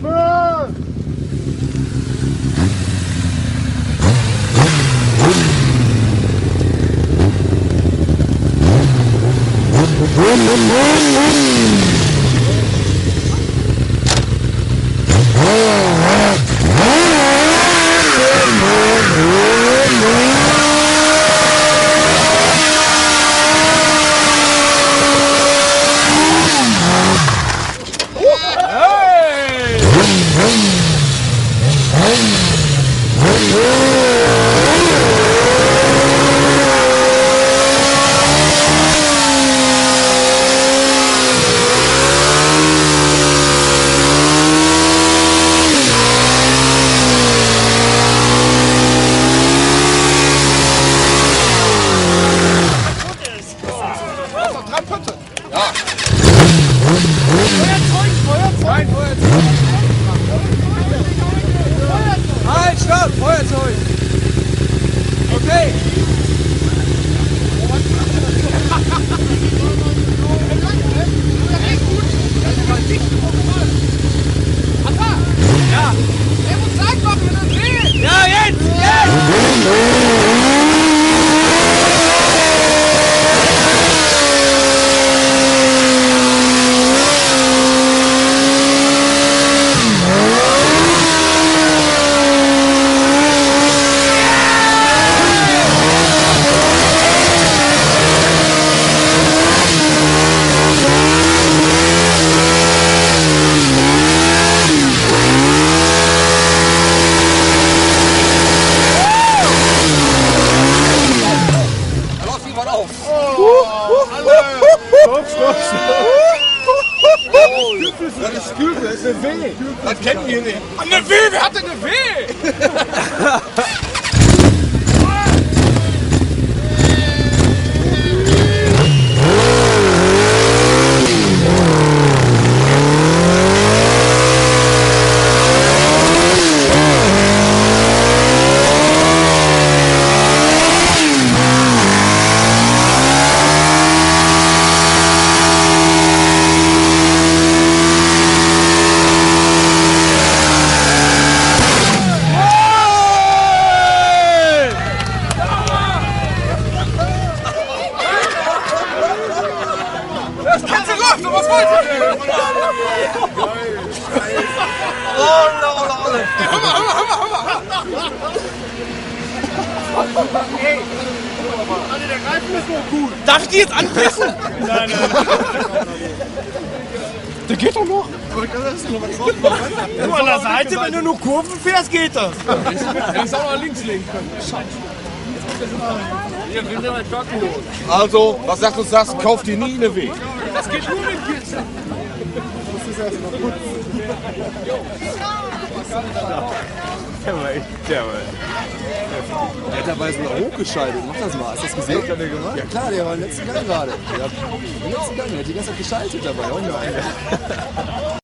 bro. Hallelujah. Das ist Kübel, das ist eine W. Das kennen wir nicht. Eine W, wer hat denn eine W? Ey, mal. Der Reifen ist noch gut. Darf ich die jetzt anpissen? Nein, nein. Der geht doch noch. Nur an der Seite, wenn du nur Kurven fährst, geht das. Hätte ich auch noch links legen können. Also, was sagt uns das? Kauft ihr nie eine W. Das geht nur mit Pizza. Der hat dabei sogar hochgeschaltet. Mach das mal. Hast du das gesehen? Hat er gemacht? Ja klar, der war im letzten Gang gerade. Der hat im letzten Gang, der hat die ganze Zeit geschaltet dabei. Oh nein.